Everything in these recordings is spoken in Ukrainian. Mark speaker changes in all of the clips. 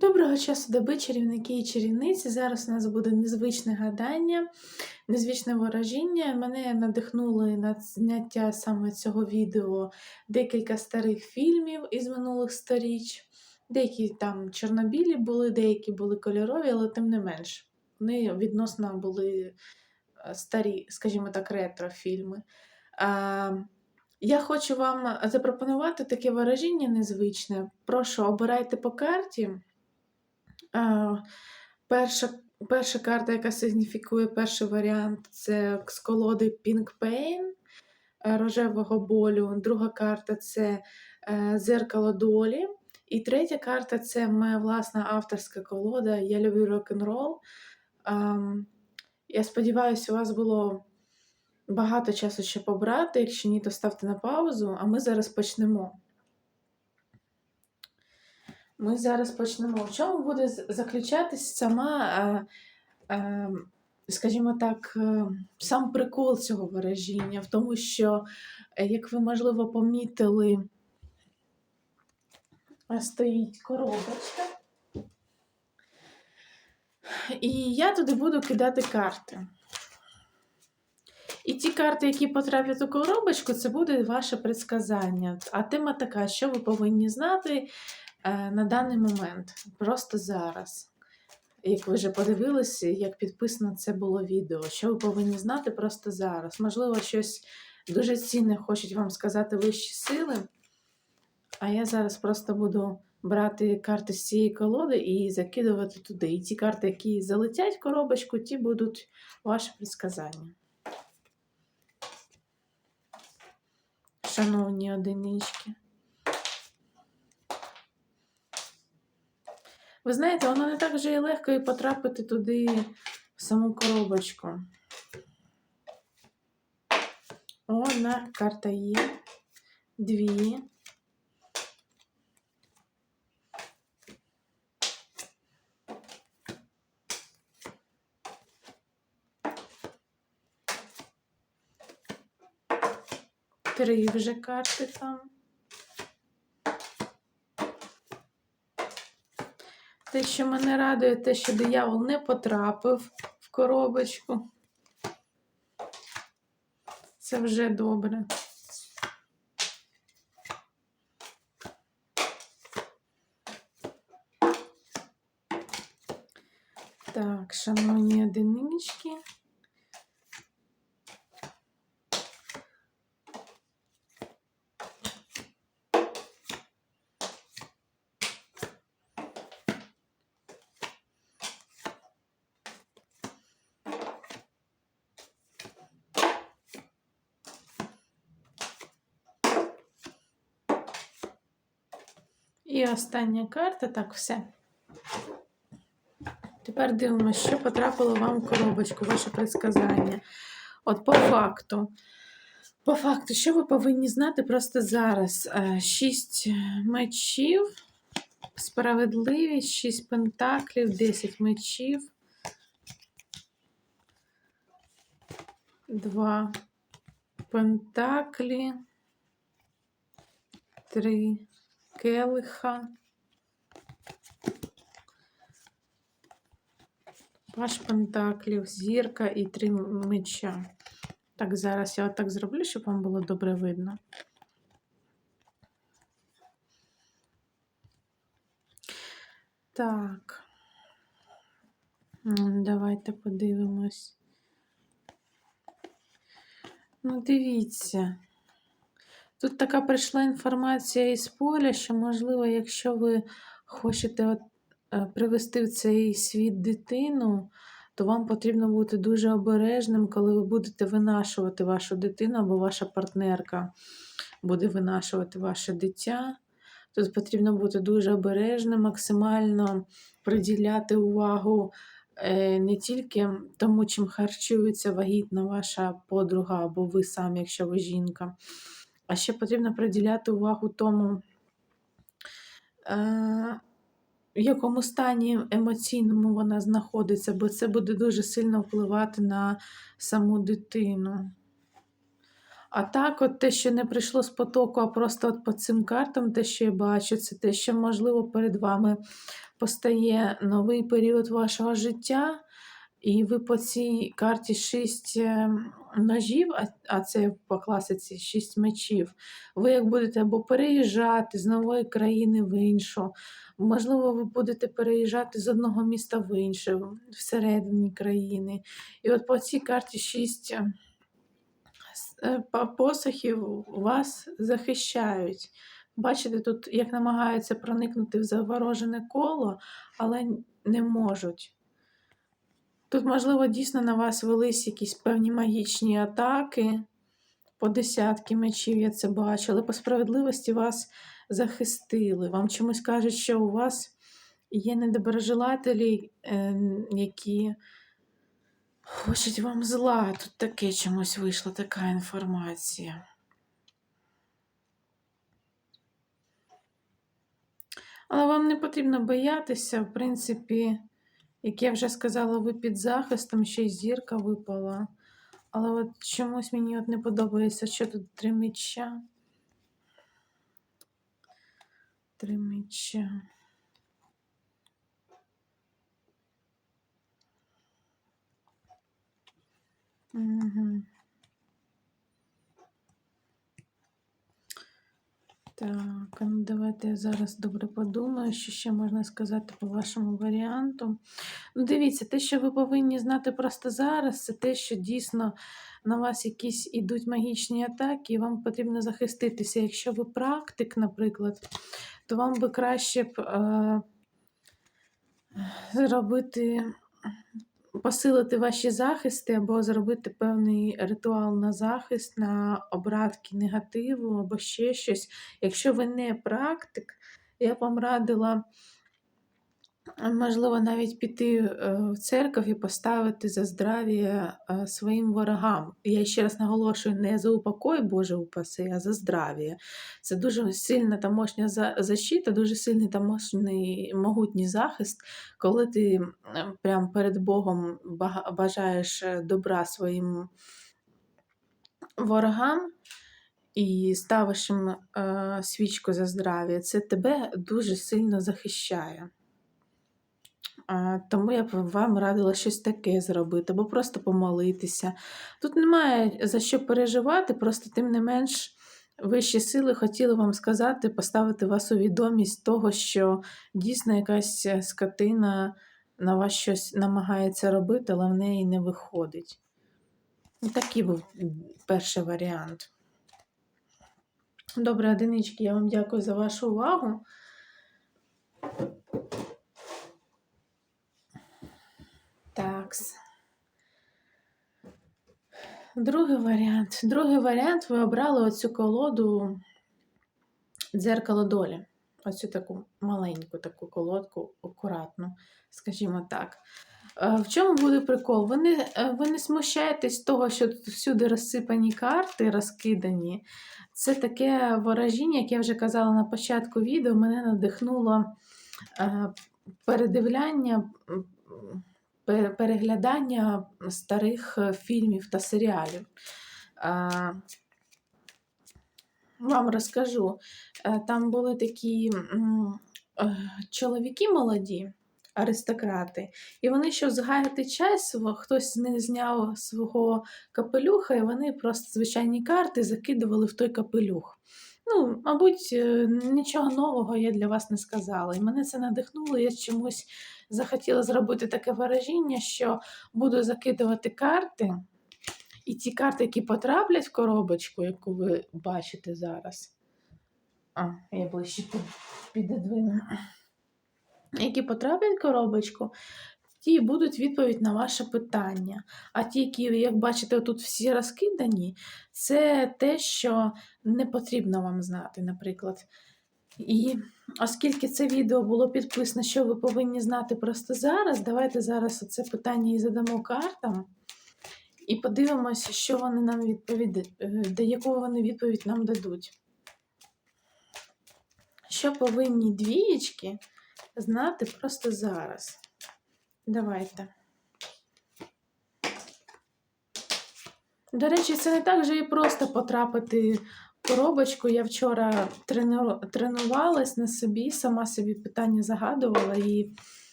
Speaker 1: Доброго часу доби, чарівники і чарівниці. Зараз у нас буде незвичне гадання, незвичне ворожіння. Мене надихнули на зняття саме цього відео декілька старих фільмів із минулих сторіч. Деякі там чорнобілі були, деякі були кольорові, але тим не менш. Вони відносно були е, старі, скажімо так, ретро-фільми. Я хочу вам запропонувати таке ворожіння незвичне. Прошу, обирайте по карті. Перша перша карта, яка сигніфікує перший варіант, це з колоди Pink Pain рожевого болю. Друга карта це е, зеркало долі. І третя карта це моя власна авторська колода. Я люблю рок-н-рол. Я сподіваюся, у вас було багато часу ще побрати. Якщо ні, то ставте на паузу, а ми зараз почнемо. Ми зараз почнемо. В чому буде заключатись сама, е, е, скажімо так, е, сам прикол цього вираження? В тому, що, як ви, можливо, помітили, стоїть коробочка. І я туди буду кидати карти. І ті карти, які потраплять у коробочку, це буде ваше предсказання. А тема така, що ви повинні знати на даний момент, просто зараз. Як ви вже подивилися, як підписано це було відео, що ви повинні знати просто зараз. Можливо, щось дуже цінне хочуть вам сказати вищі сили. А я зараз просто буду брати карти з цієї колоди і закидувати туди. І ті карти, які залетять в коробочку, ті будуть ваші предсказання. Шановні одинички. Ви знаєте, воно не так вже і легко і потрапити туди в саму коробочку. Одна карта є. Дві. Три вже карти там. Те, що мене радує, те, що диявол не потрапив в коробочку. Це вже добре. Так, шановні одинички. Остання карта, так, все. Тепер дивимося, що потрапило вам в коробочку, ваше предсказання. От по факту. По факту, що ви повинні знати просто зараз? Е, Шість мечів, справедливість, шість пентаклів, 10 мечів. Два пентаклі, три келиха. Паш пентаклів, зірка і три меча. Так, зараз я отак зроблю, щоб вам було добре видно. Так. Давайте подивимось. Ну, дивіться. Тут така прийшла інформація із поля, що, можливо, якщо ви хочете от, е, привести в цей світ дитину, то вам потрібно бути дуже обережним, коли ви будете винашувати вашу дитину або ваша партнерка буде винашувати ваше дитя. Тут потрібно бути дуже обережним, максимально приділяти увагу е, не тільки тому, чим харчується вагітна ваша подруга або ви самі, якщо ви жінка. А ще потрібно приділяти увагу тому, е, в якому стані емоційному вона знаходиться, бо це буде дуже сильно впливати на саму дитину. А так, от те, що не прийшло з потоку, а просто от по цим картам, те, що я бачу, це те, що, можливо, перед вами постає новий період вашого життя, і ви по цій карті 6 ножів, а, це по класиці 6 мечів. Ви як будете або переїжджати з нової країни в іншу, можливо, ви будете переїжджати з одного міста в інше, всередині країни. І от по цій карті 6 е, посохів вас захищають. Бачите, тут як намагаються проникнути в заворожене коло, але не можуть. Тут, можливо, дійсно на вас велись якісь певні магічні атаки. По десятки мечів я це бачу, але по справедливості вас захистили. Вам чомусь кажуть, що у вас є недоброжелателі, е, які хочуть вам зла. Тут таке чомусь вийшла така інформація. Але вам не потрібно боятися, в принципі, як я вже сказала, ви під захистом, ще й зірка випала. Але от чомусь мені от не подобається, що тут три меча. Три меча. Угу. Так, ну давайте я зараз добре подумаю, що ще можна сказати по вашому варіанту. Ну, дивіться, те, що ви повинні знати просто зараз, це те, що дійсно на вас якісь ідуть магічні атаки, і вам потрібно захиститися. Якщо ви практик, наприклад, то вам би краще б е, зробити, посилити ваші захисти або зробити певний ритуал на захист, на обратки негативу або ще щось. Якщо ви не практик, я б вам радила, можливо, навіть піти е, в церкву і поставити за здрав'я е, своїм ворогам. Я ще раз наголошую, не за упокой Боже упаси, а за здрав'я. Це дуже сильна тамошня за- защита, дуже сильний тамошній могутній захист, коли ти м, прям перед Богом бажаєш е, добра своїм ворогам. І ставиш їм свічку за здрав'я, це тебе дуже сильно захищає. Тому я б вам радила щось таке зробити, або просто помолитися. Тут немає за що переживати, просто тим не менш вищі сили хотіли вам сказати, поставити вас у відомість того, що дійсно якась скотина на вас щось намагається робити, але в неї не виходить. Ну, Такий був перший варіант. Добре, одинички, я вам дякую за вашу увагу. Такс. Другий варіант. Другий варіант ви обрали оцю колоду дзеркало долі. Оцю таку маленьку таку колодку, акуратну, скажімо так. Е, В чому буде прикол? Ви не, е, ви не смущаєтесь того, що тут всюди розсипані карти, розкидані. Це таке ворожіння, як я вже казала на початку відео, мене надихнуло е, передивляння, переглядання старих е, фільмів та серіалів. Вам розкажу. Е, Там були такі е, чоловіки молоді, аристократи, і вони, щоб згаяти час, хтось з них зняв свого капелюха, і вони просто звичайні карти закидували в той капелюх. Ну, мабуть, нічого нового я для вас не сказала. І мене це надихнуло. Я чомусь захотіла зробити таке вираження, що буду закидувати карти, і ті карти, які потраплять в коробочку, яку ви бачите зараз. А, я ближче під, підедвину. Які потраплять в коробочку, ті будуть відповідь на ваше питання. А ті, які, як бачите, тут всі розкидані, це те, що не потрібно вам знати, наприклад. І оскільки це відео було підписано, що ви повинні знати просто зараз, давайте зараз це питання і задамо картам. І подивимося, що вони нам відповідають, де яку вони відповідь нам дадуть. Що повинні двієчки знати просто зараз? Давайте. До речі, це не так же і просто потрапити коробочку. Я вчора трену... тренувалась на собі, сама собі питання загадувала і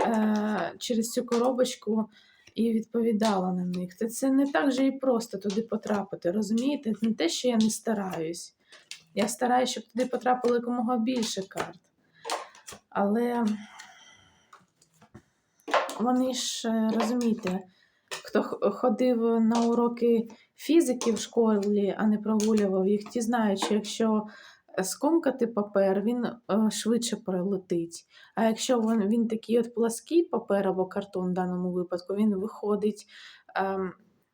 Speaker 1: е... через цю коробочку і відповідала на них. Це, це не так же і просто туди потрапити, розумієте? Не те, що я не стараюсь. Я стараюсь, щоб туди потрапило якомога більше карт. Але вони ж, е, розумієте, хто ходив на уроки фізики в школі, а не прогулював їх, ті знають, що якщо скомкати папер, він е, швидше пролетить. А якщо він, він такий от плаский папер або картон в даному випадку, він виходить ем,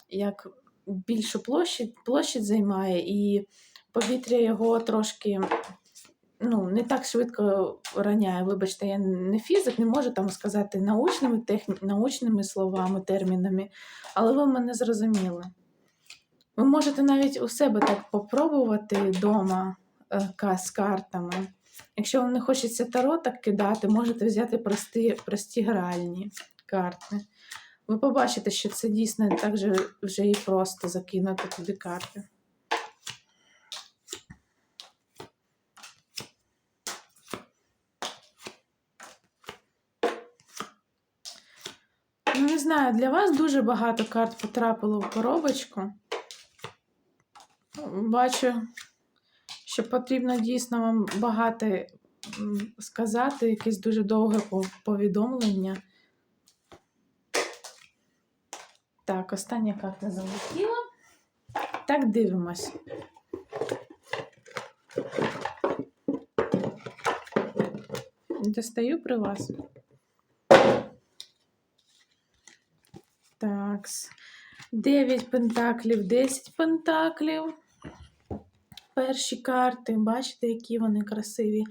Speaker 1: як більшу площадь, площадь займає, і повітря його трошки ну, не так швидко раняє. Вибачте, я не фізик, не можу там сказати научними, техні... научними словами, термінами, але ви мене зрозуміли. Ви можете навіть у себе так попробувати вдома з картами. Якщо вам не хочеться таро так кидати, можете взяти прості, прості гральні карти. Ви побачите, що це дійсно так же вже і просто закинути туди карти. Ну, не знаю, для вас дуже багато карт потрапило в коробочку. Бачу, що потрібно дійсно вам багато сказати, якесь дуже довге повідомлення. Так, остання карта залетіла. Так, дивимось. Достаю при вас. Так. 9 пентаклів, 10 пентаклів. Перші карти, бачите, які вони красиві.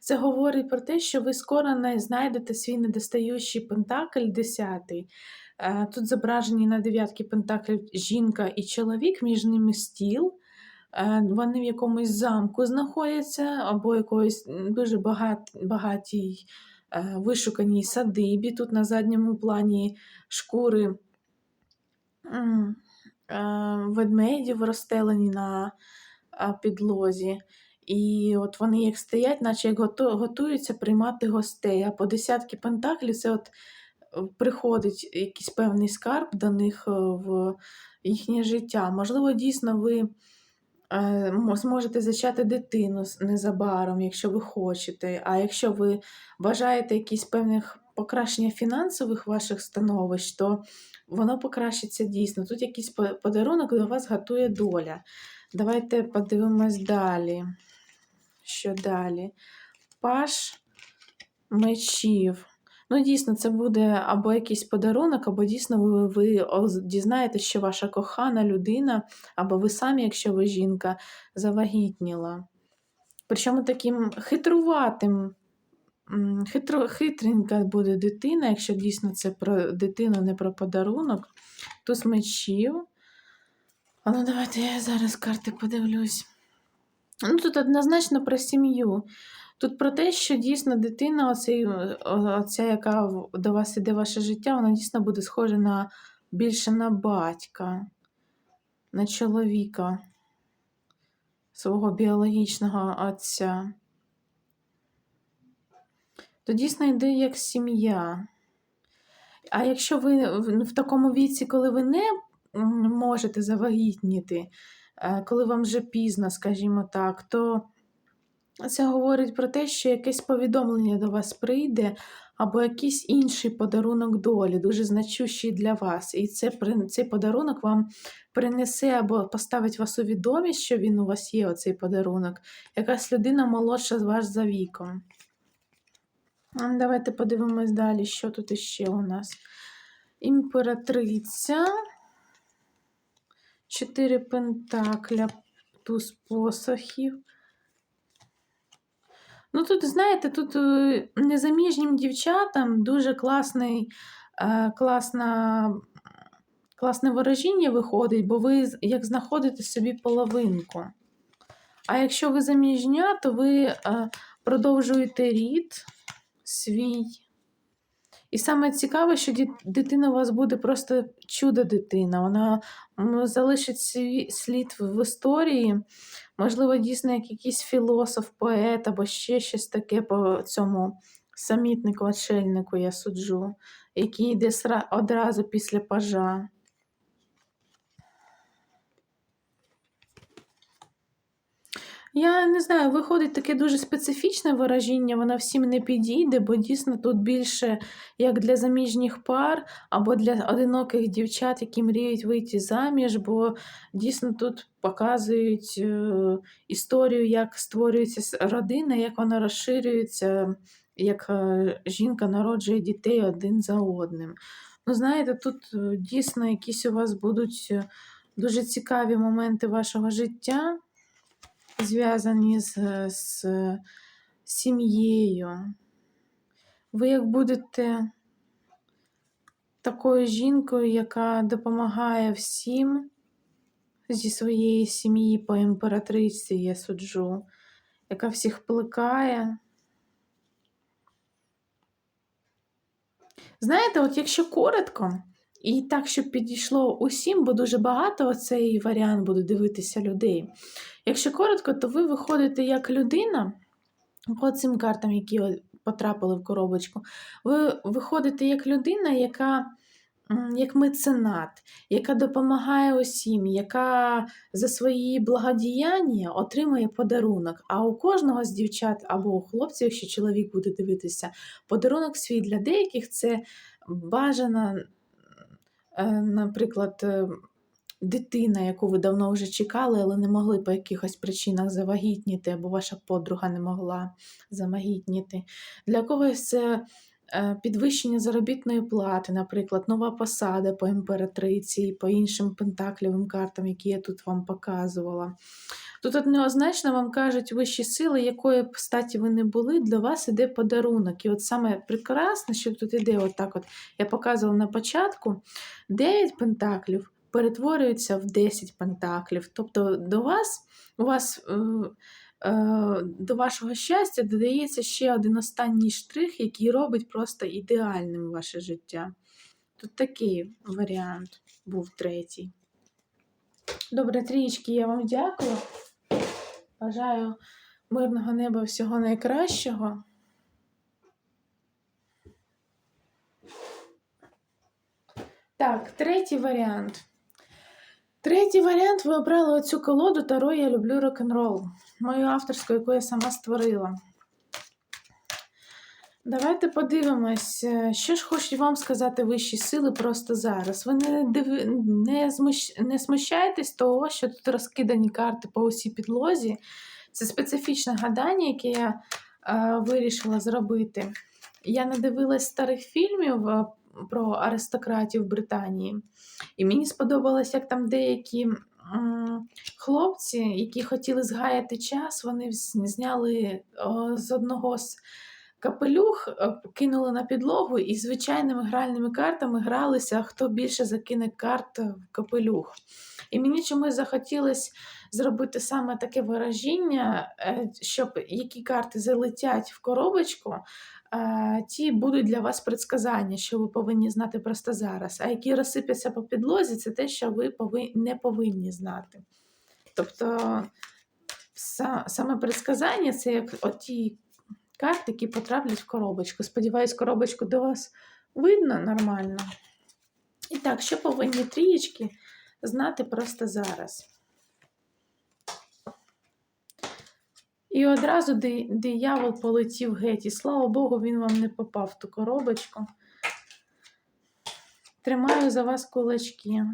Speaker 1: Це говорить про те, що ви скоро не знайдете свій недостаючий пентакль 10. Тут зображені на дев'ятки пентаклів жінка і чоловік, між ними стіл. Е, Вони в якомусь замку знаходяться, або якоїсь дуже багат, багатій е, вишуканій садибі. Тут на задньому плані шкури е, ведмедів розстелені на підлозі. І от вони як стоять, наче як готуються приймати гостей. А по десятки пентаклів це от е, приходить якийсь певний скарб до них е, в їхнє життя. Можливо, дійсно ви е, зможете зачати дитину незабаром, якщо ви хочете. А якщо ви бажаєте якісь певних покращення фінансових ваших становищ, то воно покращиться дійсно. Тут якийсь подарунок до вас готує доля. Давайте подивимось далі. Що далі? Паш мечів. Ну, дійсно, це буде або якийсь подарунок, або дійсно ви, ви дізнаєтесь, що ваша кохана людина, або ви самі, якщо ви жінка, завагітніла. Причому таким хитруватим, хитро, хитренька буде дитина, якщо дійсно це про дитину, не про подарунок. Туз мечів. А ну давайте я зараз карти подивлюсь. Ну, тут однозначно про сім'ю. Тут про те, що дійсно дитина, оцей, оця, яка до вас іде ваше життя, вона дійсно буде схожа на більше на батька, на чоловіка, свого біологічного отця. То дійсно як сім'я. А якщо ви в в такому віці, коли ви не можете завагітніти, е, коли вам вже пізно, скажімо так, то це говорить про те, що якесь повідомлення до вас прийде, або якийсь інший подарунок долі, дуже значущий для вас. І це, цей подарунок вам принесе або поставить вас у відомість, що він у вас є, оцей подарунок, якась людина молодша з вас за віком. Ну, Давайте подивимось далі, що тут іще у нас. Імператриця. Чотири пентакля, туз посохів. Ну, тут, знаєте, тут е, незаміжнім дівчатам дуже класний, е, класна, класне ворожіння виходить, бо ви як знаходите собі половинку. А якщо ви заміжня, то ви е, продовжуєте рід свій. І саме цікаве, що дитина у вас буде просто чудо-дитина. Вона залишить свій слід в історії. Можливо, дійсно, як якийсь філософ, поет або ще щось таке по цьому самітнику, отшельнику я суджу, який йде одразу після пажа. Я не знаю, виходить таке дуже специфічне вираження, воно всім не підійде, бо дійсно тут більше як для заміжніх пар або для одиноких дівчат, які мріють вийти заміж, бо дійсно тут показують е, історію, як створюється родина, як вона розширюється, як е, жінка народжує дітей один за одним. Ну, знаєте, тут е, дійсно якісь у вас будуть дуже цікаві моменти вашого життя зв'язані з, з сім'єю. Ви як будете такою жінкою, яка допомагає всім зі своєї сім'ї по імператриці, я суджу, яка всіх плекає. Знаєте, от якщо коротко, і так, щоб підійшло усім, бо дуже багато цей варіант буду дивитися людей. Якщо коротко, то ви виходите як людина по цим картам, які потрапили в коробочку. Ви виходите як людина, яка як меценат, яка допомагає усім, яка за свої благодіяння отримує подарунок. А у кожного з дівчат або у хлопців, якщо чоловік буде дивитися, подарунок свій для деяких це бажана, е, наприклад, е, дитина, яку ви давно вже чекали, але не могли по якихось причинах завагітніти, або ваша подруга не могла завагітніти. Для когось це е, підвищення заробітної плати, наприклад, нова посада по імператриці по іншим пентаклівим картам, які я тут вам показувала. Тут однозначно вам кажуть вищі сили, якої б статі ви не були, для вас іде подарунок. І от саме прекрасне, що тут іде, отак от я показувала на початку, 9 пентаклів перетворюються в 10 пентаклів. Тобто до вас, у вас е, е, до вашого щастя додається ще один останній штрих, який робить просто ідеальним ваше життя. Тут такий варіант був третій. Добре, трієчки, я вам дякую. Бажаю мирного неба всього найкращого. Так, третій варіант. Третій варіант ви обрали оцю колоду Таро Я люблю рок-н-рол, мою авторську, яку я сама створила. Давайте подивимось, е, що ж хочуть вам сказати вищі сили просто зараз. Ви не, диви... не, змущ... не смущайтесь того, що тут розкидані карти по усій підлозі. Це специфічне гадання, яке я е, вирішила зробити. Я надивилась старих фільмів е, про аристократів Британії, і мені сподобалось, як там деякі хлопці, які хотіли згаяти час, вони зняли з одного з капелюх, е, кинули на підлогу і звичайними гральними картами гралися, хто більше закине карт в капелюх. І мені чомусь захотілося зробити саме таке вираження, е, щоб які карти залетять в коробочку, ті будуть для вас предсказання, що ви повинні знати просто зараз. А які розсипляться по підлозі, це те, що ви не повинні знати. Тобто саме предсказання це як оті карти, які потраплять в коробочку. Сподіваюсь, коробочку до вас видно нормально. І так, що повинні трієчки знати просто зараз. І одразу ди- диявол полетів геть. І слава Богу, він вам не попав в ту коробочку. Тримаю за вас кулачки.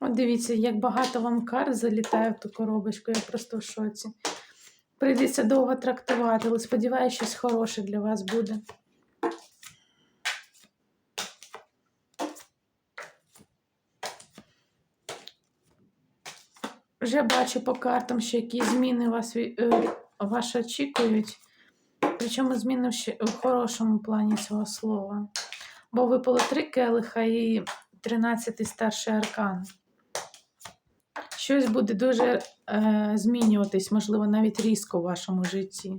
Speaker 1: От дивіться, як багато вам карт залітає в ту коробочку, я просто в шоці. Прийдеться довго трактувати, але сподіваюся, щось хороше для вас буде. Вже бачу по картам, що які зміни вас, е, вас очікують. Причому зміни в в хорошому плані цього слова. Бо випало три келиха і 13 старший аркан. щось буде дуже е, змінюватись, можливо, навіть різко в вашому житті.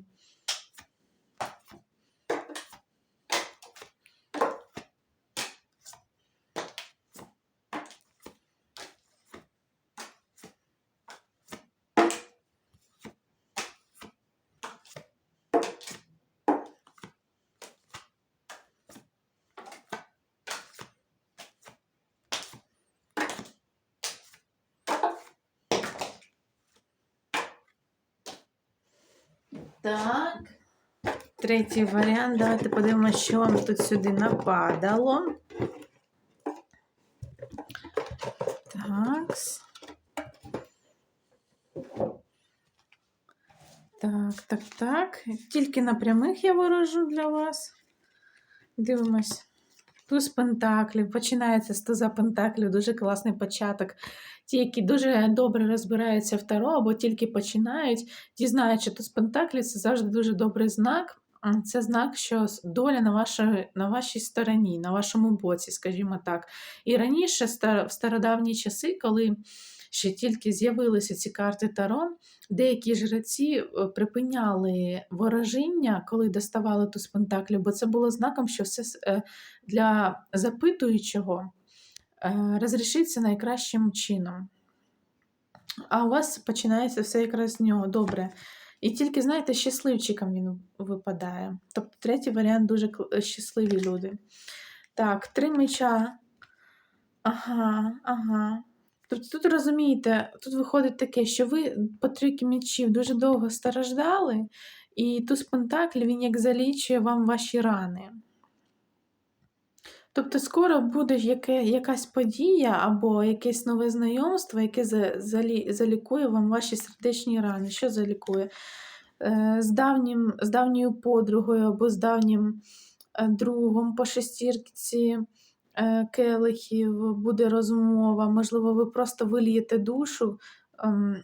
Speaker 1: Так. Третій варіант. Давайте подивимося, що вам тут сюди нападало. Так. Так, так, так. Тільки на прямих я ворожу для вас. Дивимось. Туз пентаклів. Починається з туза пентаклів. Дуже класний початок. Ті, які дуже добре розбираються в таро, або тільки починають, ті знають, що туз пентаклів це завжди дуже добрий знак. Це знак, що доля на, вашій, на вашій стороні, на вашому боці, скажімо так. І раніше, в стародавні часи, коли ще тільки з'явилися ці карти Таро, деякі жреці е, припиняли ворожіння, коли доставали туз пентаклів, бо це було знаком, що все е, для запитуючого е, розрішиться найкращим чином. А у вас починається все якраз з нього добре. І тільки, знаєте, щасливчиком він випадає. Тобто третій варіант дуже щасливі люди. Так, три меча. Ага, ага. Тобто тут розумієте, тут виходить таке, що ви по трійки мечів дуже довго страждали, і туз пентакль, він як залічує вам ваші рани. Тобто скоро буде яке, якась подія або якесь нове знайомство, яке за, залі, залікує вам ваші сердечні рани. Що залікує? Е, з, давнім, з давньою подругою або з давнім е, другом по шестірці е, келихів буде розмова. Можливо, ви просто вилієте душу ем,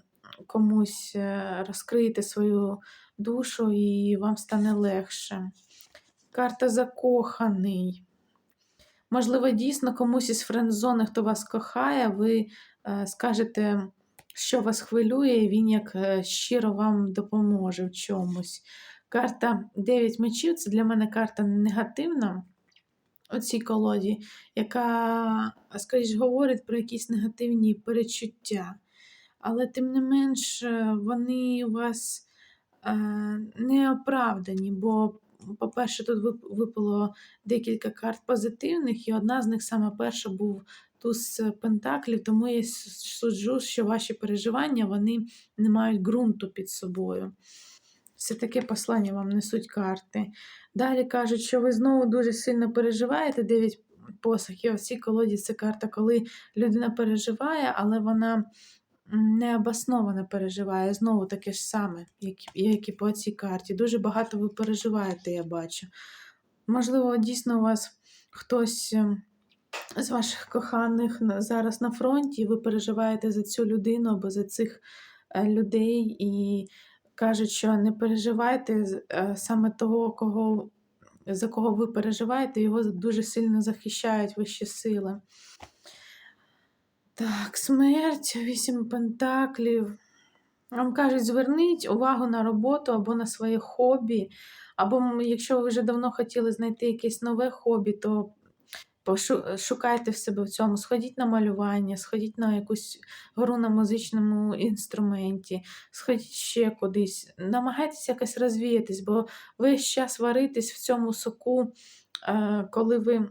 Speaker 1: комусь, розкриєте свою душу і вам стане легше. Карта закоханий. Можливо, дійсно комусь із френдзони, хто вас кохає, ви е, скажете, що вас хвилює, і він як е, щиро вам допоможе в чомусь. Карта 9 мечів це для мене карта негативна у цій колоді, яка, скоріш, говорить про якісь негативні перечуття. Але тим не менш, е, вони у вас не оправдані, бо, по-перше, тут випало декілька карт позитивних, і одна з них саме перша був туз пентаклів, тому я суджу, що ваші переживання вони не мають ґрунту під собою. Все таке послання вам несуть карти. Далі кажуть, що ви знову дуже сильно переживаєте 9 посохів. В цій колоді це карта, коли людина переживає, але вона необосновано переживає. Знову таке ж саме, як, і по цій карті. Дуже багато ви переживаєте, я бачу. Можливо, дійсно у вас хтось ем, з ваших коханих зараз на фронті, і ви переживаєте за цю людину або за цих е, людей, і кажуть, що не переживайте е, саме того, кого, за кого ви переживаєте, його дуже сильно захищають вищі сили. Так, смерть, вісім пентаклів. Вам кажуть, зверніть увагу на роботу або на своє хобі, або якщо ви вже давно хотіли знайти якесь нове хобі, то шукайте в себе в цьому. Сходіть на малювання, сходіть на якусь гру на музичному інструменті, сходіть ще кудись. Намагайтесь якось розвіятись, бо весь час варитесь в цьому соку, е, коли ви.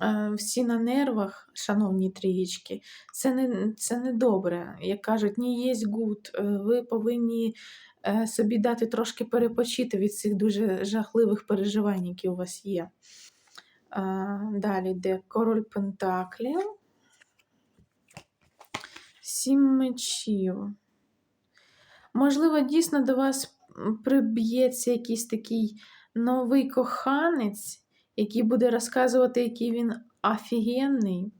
Speaker 1: Е, Всі на нервах, шановні трієчки, це не, це не добре. Як кажуть, ні є гуд. Е, Ви повинні е, собі дати трошки перепочити від цих дуже жахливих переживань, які у вас є. Далі йде король Пентаклів. Сім мечів. Можливо, дійсно до вас приб'ється якийсь такий новий коханець, який буде розказувати, який він офігенний.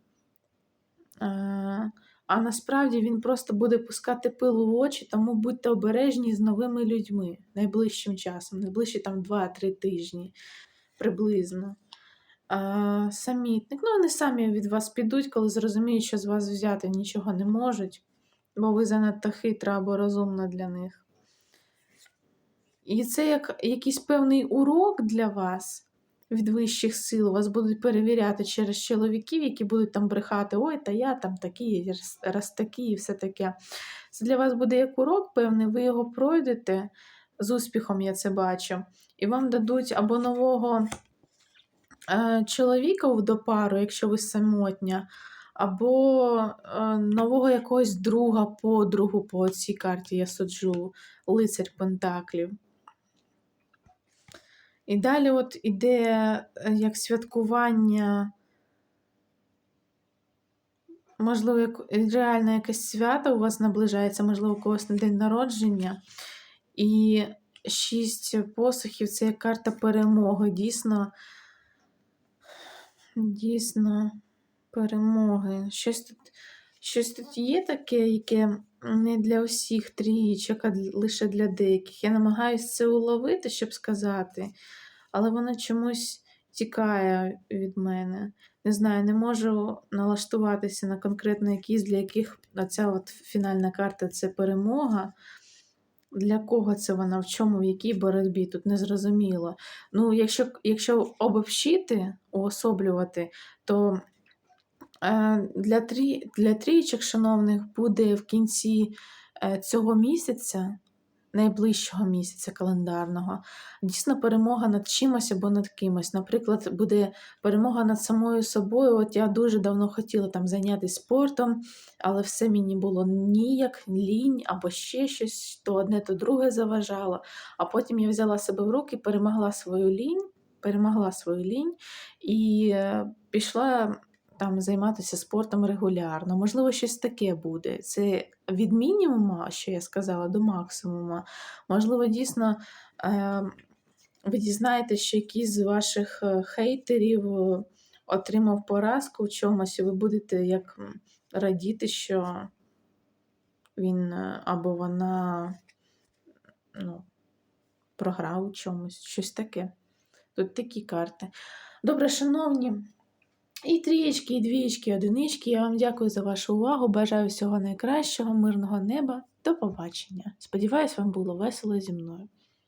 Speaker 1: А, а насправді він просто буде пускати пилу в очі, тому будьте обережні з новими людьми найближчим часом, найближчі там 2-3 тижні приблизно. А, самітник. Ну, вони самі від вас підуть, коли зрозуміють, що з вас взяти нічого не можуть. бо ви занадто хитра або розумна для них. І це як якийсь певний урок для вас від вищих сил. Вас будуть перевіряти через чоловіків, які будуть там брехати, ой, та я там такий, раз, такий і все таке. Це для вас буде як урок певний, ви його пройдете з успіхом, я це бачу. І вам дадуть або нового е, чоловіка до пару, якщо ви самотня, або е, нового якогось друга, подругу по цій карті я суджу, лицар Пентаклів. І далі от іде е, як святкування, можливо, як, реально якесь свято у вас наближається, можливо, у когось на день народження. І шість посухів це як карта перемоги. Дійсно, дійсно, перемоги. Щось тут, щось тут є таке, яке не для усіх трієчок, а лише для деяких. Я намагаюся це уловити, щоб сказати, але воно чомусь тікає від мене. Не знаю, не можу налаштуватися на конкретно якісь, для яких ця от фінальна карта це перемога. Для кого це вона, в чому, в якій боротьбі, тут не зрозуміло. Ну, якщо, якщо обобщити, уособлювати, то для, трі, для трійчок, шановних, буде в кінці е, цього місяця, найближчого місяця календарного, дійсно перемога над чимось або над кимось. Наприклад, буде перемога над самою собою. От я дуже давно хотіла там зайнятися спортом, але все мені було ніяк, лінь або ще щось, то одне, то друге заважало. А потім я взяла себе в руки, перемогла свою лінь, перемогла свою лінь і е, пішла там займатися спортом регулярно. Можливо, щось таке буде. Це від мінімума, що я сказала, до максимума. Можливо, дійсно. Е, ви дізнаєтесь, що якийсь з ваших е, хейтерів е, отримав поразку в чомусь, і ви будете як радіти, що він е, або вона ну, програв у чомусь, щось таке. Тут такі карти. Добре, шановні. І трієчки, і двієчки, і одинички. Я вам дякую за вашу увагу. Бажаю всього найкращого, мирного неба. До побачення. Сподіваюсь, вам було весело зі мною.